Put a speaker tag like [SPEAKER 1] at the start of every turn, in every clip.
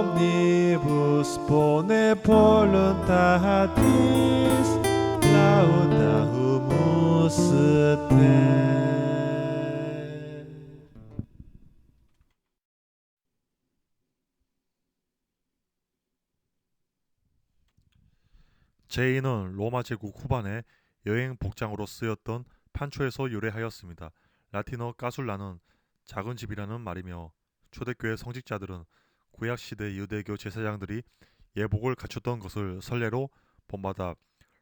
[SPEAKER 1] omnibus bone voluntatis lauda humus te
[SPEAKER 2] 제인은 로마 제국 후반에 여행 복장으로 쓰였던 판초에서 유래하였습니다. 라틴어 까술라는 작은 집이라는 말이며 초대교회 성직자들은 구약 시대 유대교 제사장들이 예복을 갖췄던 것을 선례로 본받아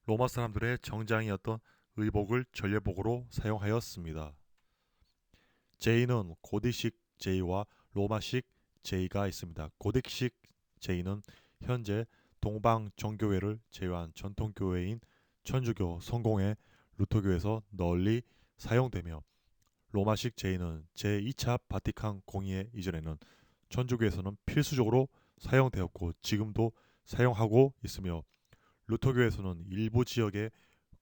[SPEAKER 2] 로마 사람들의 정장이었던 의복을 전례복으로 사용하였습니다. 제이는 고딕식 제이와 로마식 제이가 있습니다. 고딕식 제이는 현재 동방 정교회를 제외한 전통 교회인 천주교, 성공회, 루터교에서 널리 사용되며 로마식 제의는 제2차 바티칸 공의회 이전에는 천주교에서는 필수적으로 사용되었고 지금도 사용하고 있으며 루터교에서는 일부 지역의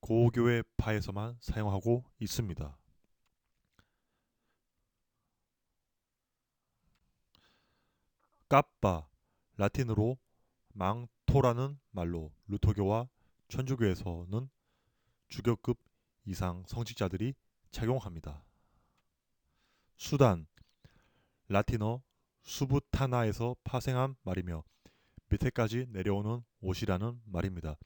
[SPEAKER 2] 고교회 파에서만 사용하고 있습니다. 까빠 라틴어로 망토라는 말로 루터교와 천주교에서는 주교급 이상 성직자들이 착용합니다. 수단 라틴어 수부타나에서 파생한 말이며 밑에까지 내려오는 옷이라는 말입니다.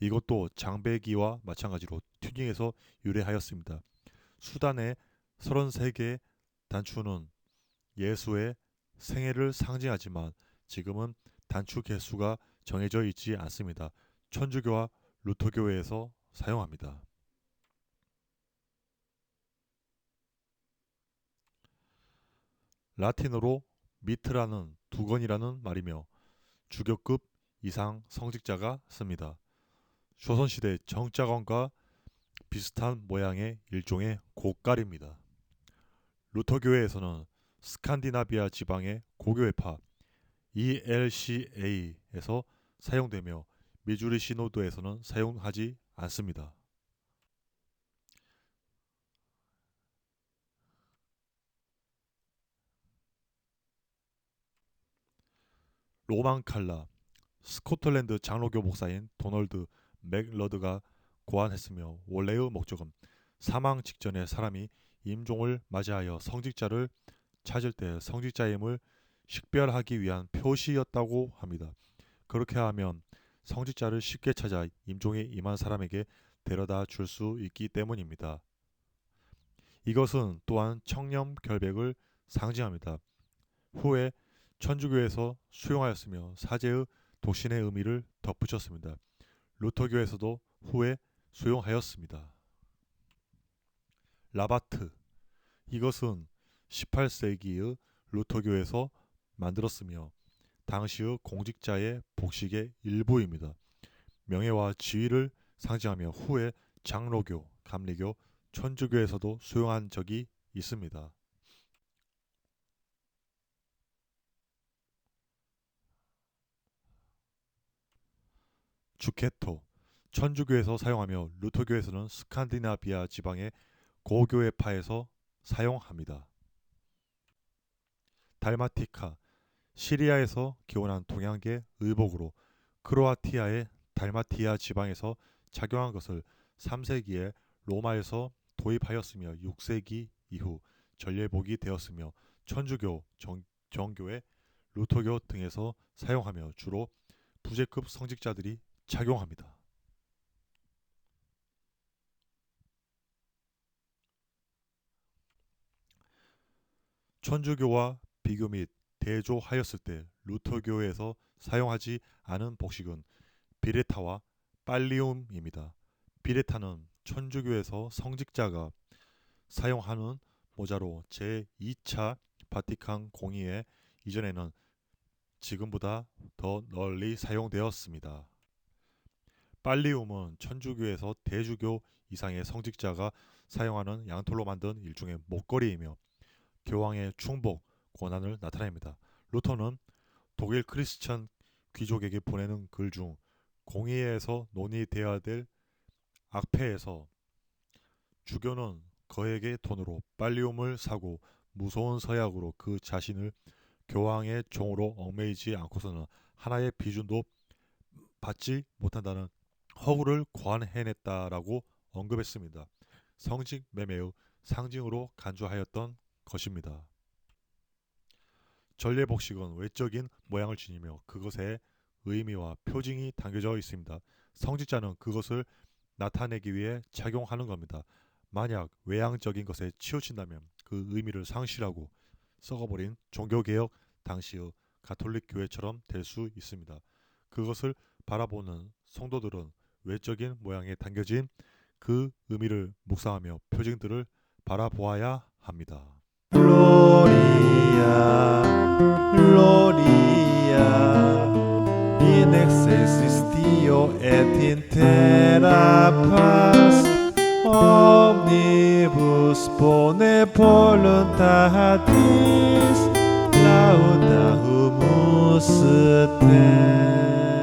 [SPEAKER 2] 이것도 장배기와 마찬가지로 튜닝에서 유래하였습니다. 수단의 33개 단추는 예수의 생애를 상징하지만 지금은 단추 개수가 정해져 있지 않습니다. 천주교와 루터교회에서 사용합니다. 라틴어로 미트라는 두건이라는 말이며 주교급 이상 성직자가 씁니다. 조선시대 정자건과 비슷한 모양의 일종의 고깔입니다. 루터교회에서는 스칸디나비아 지방의 고교회파 ELCA에서 사용되며 미주리 시노드에서는 사용하지 않습니다. 로만 칼라 스코틀랜드 장로교 목사인 도널드 맥러드가 고안했으며 원래의 목적은 사망 직전에 사람이 임종을 맞이하여 성직자를 찾을 때 성직자임을 식별하기 위한 표시였다고 합니다. 그렇게 하면 성직자를 쉽게 찾아 임종에 임한 사람에게 데려다 줄 수 있기 때문입니다. 이것은 또한 청렴 결백을 상징합니다. 후에 천주교에서 수용하였으며 사제의 도신의 의미를 덧붙였습니다. 루터교에서도 후에 수용하였습니다. 라바트 이것은 18세기의 루터교에서 만들었으며 당시의 공직자의 복식의 일부입니다. 명예와 지위를 상징하며 후에 장로교, 감리교, 천주교에서도 수용한 적이 있습니다. 주케토 천주교에서 사용하며 루터교에서는 스칸디나비아 지방의 고교회파에서 사용합니다. 달마티카 시리아에서 기원한 동양계 의복으로 크로아티아의 달마티아 지방에서 착용한 것을 3세기에 로마에서 도입하였으며 6세기 이후 전례복이 되었으며 천주교, 정, 정교회, 루터교 등에서 사용하며 주로 부제급 성직자들이 착용합니다. 천주교와 비교 및 대조하였을 때 루터교에서 사용하지 않은 복식은 비레타와 빨리움입니다. 비레타는 천주교에서 성직자가 사용하는 모자로 제2차 바티칸 공의회 이전에는 지금보다 더 널리 사용되었습니다. 빨리움은 천주교에서 대주교 이상의 성직자가 사용하는 양털로 만든 일종의 목걸이이며 교황의 충복, 권한을 나타냅니다. 루터는 독일 크리스천 귀족에게 보내는 글 중 공의회에서 논의되어야 될 악패에서 주교는 거액의 돈으로 빨리움을 사고 무서운 서약으로 그 자신을 교황의 종으로 얽매이지 않고서는 하나의 비준도 받지 못한다는 허구를 고안해냈다라고 언급했습니다. 성직 매매의 상징으로 간주하였던 것입니다. 전례복식은 외적인 모양을 지니며 그것에 의미와 표징이 담겨져 있습니다. 성직자는 그것을 나타내기 위해 착용하는 겁니다. 만약 외향적인 것에 치우친다면 그 의미를 상실하고 썩어버린 종교개혁 당시의 가톨릭 교회처럼 될 수 있습니다. 그것을 바라보는 성도들은 외적인 모양에 담겨진 그 의미를 묵상하며 표징들을 바라보아야 합니다.
[SPEAKER 1] Gloria, Gloria, in excelsis Deo et in terra paz, omnibus bone voluntatis, laudamus te.